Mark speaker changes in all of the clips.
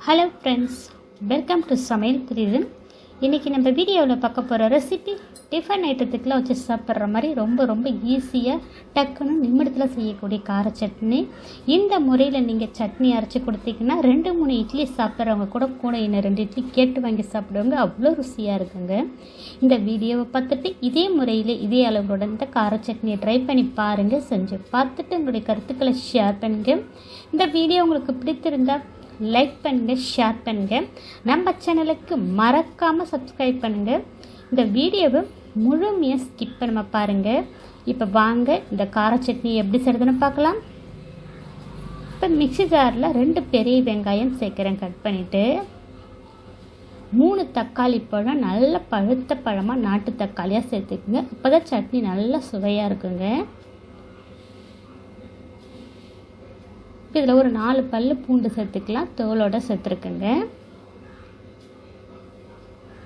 Speaker 1: Hello friends welcome to சமையல் புரியுது இன்றைக்கி நம்ம வீடியோவில் பார்க்க போகிற ரெசிபி டிஃபன் ஐட்டத்துக்குலாம் வச்சு சாப்பிட்ற மாதிரி ரொம்ப ரொம்ப ஈஸியாக டக்குன்னு நிமிடத்தில் செய்யக்கூடிய கார சட்னி. இந்த முறையில் நீங்கள் சட்னி அரைச்சி கொடுத்தீங்கன்னா ரெண்டு மூணு இட்லி சாப்பிட்றவங்க கூட கூட இன்னும் ரெண்டு இட்லி கேட்டு வாங்கி சாப்பிடுவாங்க. அவ்வளோ ருசியாக இருக்குங்க. இந்த வீடியோவை பார்த்துட்டு இதே முறையில் இதே அளவுகளோட இந்த கார சட்னியை ட்ரை பண்ணி பாருங்கள் செஞ்சு பார்த்துட்டு உங்களுடைய கருத்துக்களை ஷேர் பண்ணுங்கள் இந்த வீடியோ உங்களுக்கு பிடித்திருந்தால் லைக் பண்ணுங்கள் ஷேர் பண்ணுங்கள் நம்ம சேனலுக்கு மறக்காமல் சப்ஸ்கிரைப் பண்ணுங்கள் இந்த வீடியோவை முழுமையாக ஸ்கிப் பண்ணாம பாருங்கள் இப்போ வாங்க இந்த கார சட்னி எப்படி செய்கிறதுன்னு பார்க்கலாம். இப்போ மிக்ஸி ஜாரில் ரெண்டு பெரிய வெங்காயம் சேர்க்குறேன் கட் பண்ணிவிட்டு மூணு தக்காளி பழம் நல்ல பழுத்த பழமாக நாட்டு தக்காளியாக சேர்த்துக்குங்க. அப்போ தான் சட்னி நல்லா சுவையாக இருக்குங்க. இதில் ஒரு நாலு பல் பூண்டு சேர்த்துக்கலாம். தோலோட சேர்த்துருக்குங்க.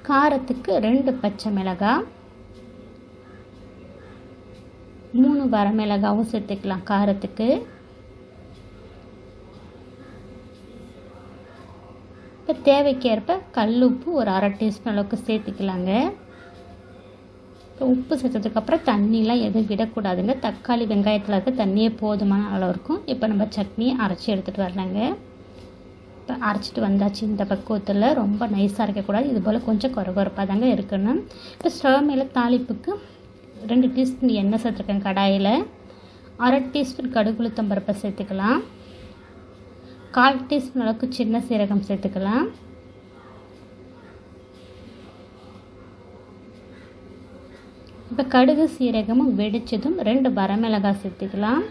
Speaker 1: காரத்துக்கு ரெண்டு பச்சை மிளகாய். மூணு வரமிளகாவும் சேர்த்துக்கலாம் காரத்துக்கு. இப்போ தேவைக்கேற்ப கல் உப்பு ஒரு அரை டீஸ்பூன் அளவுக்கு சேர்த்துக்கலாங்க. உப்பு சேர்த்ததுக்கப்புறம் தண்ணிலாம் எதுவும் விடக்கூடாதுங்க. தக்காளி வெங்காயத்தில் இருக்க தண்ணியே போதுமான அளவு இருக்கும். இப்போ நம்ம சட்னியை அரைச்சி எடுத்துகிட்டு வரலாங்க. இப்போ அரைச்சிட்டு வந்தாச்சு இந்த பக்குவத்தில். ரொம்ப நைஸாக இருக்கக்கூடாது இது போல் கொஞ்சம் குறகுறப்பாக தாங்க இருக்கணும். இப்போ ஸ்டவ் மேலே தாளிப்புக்கு ரெண்டு டீஸ்பூன் எண்ணெய் சேர்த்துருக்கேன் கடாயில். அரை டீஸ்பூன் கடுகுளுத்தம்பருப்பை சேர்த்துக்கலாம். கால் டீஸ்பூன் அளவுக்கு சின்ன சீரகம் சேர்த்துக்கலாம். இப்போ கடுகு சீரகமும் வெடித்ததும் ரெண்டு வரமிளகாய் சேர்த்துக்கலாம்.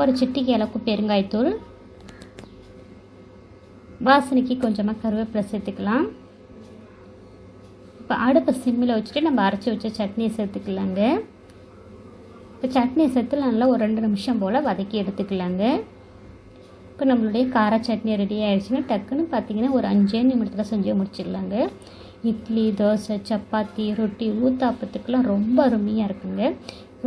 Speaker 1: ஒரு சிட்டிக்கு அளவுக்கு பெருங்காய்த்தூள். வாசனைக்கு கொஞ்சமாக கருவேப்பிலை சேர்த்துக்கலாம். இப்போ அடுப்பை சிம்மில் வச்சுட்டு நம்ம அரைச்சி வச்ச சட்னியை சேர்த்துக்கலாங்க. இப்போ சட்னியை சேர்த்து நல்லா ஒரு ரெண்டு நிமிஷம் போல் வதக்கி எடுத்துக்கலாங்க. இப்போ நம்மளுடைய கார சட்னி ரெடி ஆகிடுச்சுன்னா டக்குன்னு பார்த்தீங்கன்னா ஒரு அஞ்சே நிமிடத்தில் செஞ்சு முடிச்சிடலாங்க. இட்லி தோசை சப்பாத்தி ரொட்டி ஊத்தாப்பத்துக்கெலாம் ரொம்ப அருமையாக இருக்குங்க.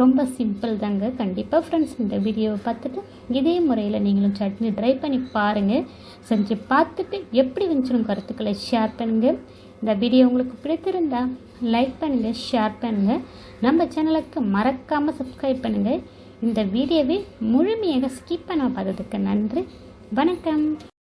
Speaker 1: ரொம்ப சிம்பிள் தாங்க. கண்டிப்பாக ஃப்ரெண்ட்ஸ் இந்த வீடியோவை பார்த்துட்டு இதே முறையில் நீங்களும் சட்னி ட்ரை பண்ணி பாருங்கள் செஞ்சு பார்த்துட்டு எப்படி வந்துச்சிடும் கருத்துக்களை ஷேர் பண்ணுங்கள் இந்த வீடியோ உங்களுக்கு பிடித்திருந்தா லைக் பண்ணுங்கள் ஷேர் பண்ணுங்கள் நம்ம சேனலுக்கு மறக்காமல் சப்ஸ்கிரைப் பண்ணுங்கள் இந்த வீடியோவை முழுமையாக ஸ்கிப் பண்ண பார்த்ததுக்கு நன்றி. வணக்கம்.